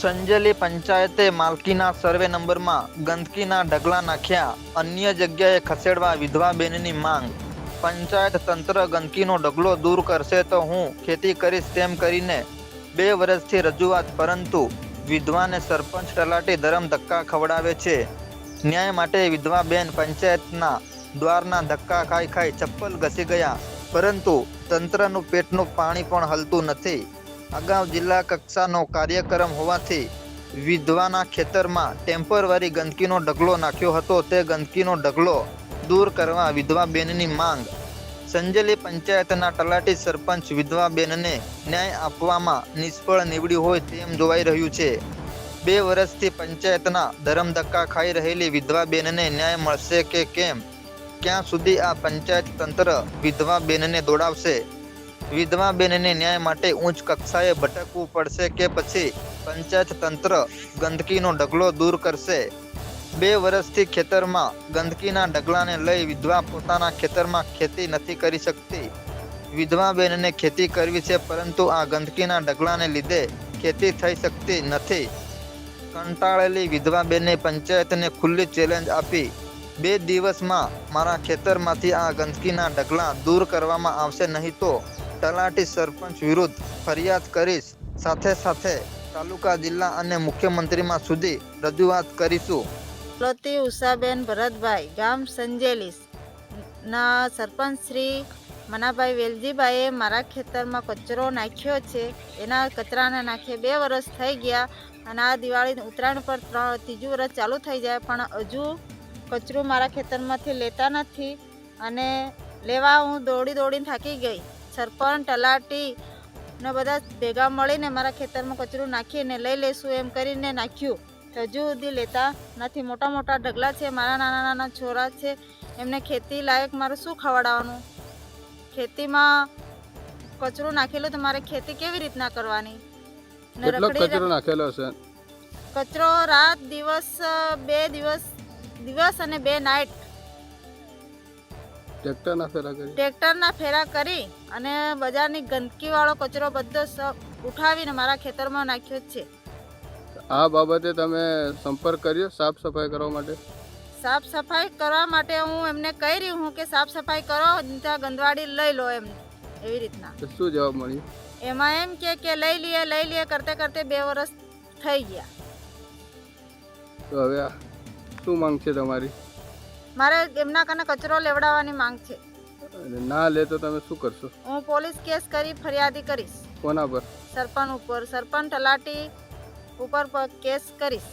સંજેલી પંચાયતે માલકીના સર્વે નંબરમાં ગંદકીના ઢગલા નાખ્યા. અન્ય જગ્યાએ ખસેડવા વિધવા બેનની માંગ. પંચાયત તંત્ર ગંદકીનો ઢગલો દૂર કરશે તો હું ખેતી કરીશ તેમ કરીને બે વર્ષથી રજૂઆત, પરંતુ વિધવાને સરપંચ તલાટી ધરમ ધક્કા ખવડાવે છે. ન્યાય માટે વિધવા બેન પંચાયતના દ્વારના ધક્કા ખાઈ ખાઈ ચપ્પલ ઘસી ગયા. પરંતુ તંત્રનું પેટનું પાણી પણ હલતું નથી. અગાઉ જિલ્લા કક્ષાનો કાર્યક્રમ હોવાથી વિધવાના ખેતરમાં ટેમ્પરરી ગંદકીનો ઢગલો નાખ્યો હતો. તે ગંદકીનો ઢગલો દૂર કરવા વિધવા બેનની માંગ. સંજેલી પંચાયતના તલાટી સરપંચ વિધવા બેનને ન્યાય આપવામાં નિષ્ફળ નીવડ્યું હોય તેમ જોવાઈ રહ્યું છે. બે વર્ષથી પંચાયતના ધરમધક્કા ખાઈ રહેલી વિધવા બેનને ન્યાય મળશે કે કેમ? ક્યાં સુધી આ પંચાયત તંત્ર વિધવા બેનને દોડાવશે? વિધવા બેનને ન્યાય માટે ઉચ્ચ કક્ષાએ ભટકવું પડશે કે પછી પંચાયત તંત્ર ગંદકીનો ઢગલો દૂર કરશે? બે વર્ષથી ખેતરમાં ગંદકીના ઢગલાને લઈ વિધવા પોતાના ખેતરમાં ખેતી નથી કરી શકતી. વિધવા બેનને ખેતી કરવી છે, પરંતુ આ ગંદકીના ઢગલાને લીધે ખેતી થઈ શકતી નથી. કંટાળેલી વિધવા બેને પંચાયતને ખુલ્લી ચેલેન્જ આપી. બે દિવસમાં મારા ખેતરમાંથી આ ગંદકીના ઢગલા દૂર કરવામાં આવશે નહીં તો તલાટી સરપંચ વિરુદ્ધ ફરિયાદ કરીશ. સાથે સાથે તાલુકા જિલ્લા અને મુખ્યમંત્રીમાં સુધી રજૂઆત કરીશું. પ્રતિ ઉષાબેન ભરતભાઈ, ગામ સંજેલીસ. ના, સરપંચ શ્રી મનાભાઈ વેલજીભાઈએ મારા ખેતરમાં કચરો નાખ્યો છે. એના કચરાના નાખે બે વર્ષ થઈ ગયા અને આ દિવાળી ઉત્તરાયણ પર ત્રણ, ત્રીજું વર્ષ ચાલુ થઈ જાય. પણ હજુ કચરું મારા ખેતરમાંથી લેતા નથી અને લેવા હું દોડી દોડીને થાકી ગઈ. સરપંચ તલાટી ને બધા ભેગા મળીને મારા ખેતરમાં કચરું નાખીને લઈ લેશું એમ કરીને નાખ્યું. હજુ સુધી લેતા નથી. મોટા મોટા ઢગલા છે મારા નાના નાના છોરા છે. એમને ખેતી લાયક મારે શું ખવડાવવાનું? ખેતીમાં કચરું નાખેલું તો મારે ખેતી કેવી રીતના કરવાની? ને રખડી કચરો નાખેલો છે કચરો રાત દિવસ બે દિવસ દિવસ અને બે નાઇટ ટ્રેક્ટરના ફેરા કરી? ટ્રેક્ટરના ફેરા કરી અને બજારની ગંદકીવાળો કચરો બધો ઉઠાવીને મારા ખેતરમાં નાખ્યો જ છે. આ બાબતે તમે સંપર્ક કર્યો સાફ સફાઈ કરવા માટે? સાફ સફાઈ કરવા માટે હું એમને કહી રહી હું કે સાફ સફાઈ કરો ત્યાં ગંદવાડી લઈ લો એમ એવી રીતના. તો શું જવાબ મળ્યો? એમાં એમ કે કે લઈ લઈએ લઈ લઈએ કરતે કરતે બે વર્ષ થઈ ગયા. તો હવે શું માંગ છે તમારી? મારે એમના કને કચરો લેવડાવવાની માંગ છે. ના લે તો તમે શું કરશો? હું પોલીસ કેસ કરી ફરિયાદી કરીશ. કોના પર? સરપંચ ઉપર સરપંચ તલાટી ઉપર કેસ કરીશ.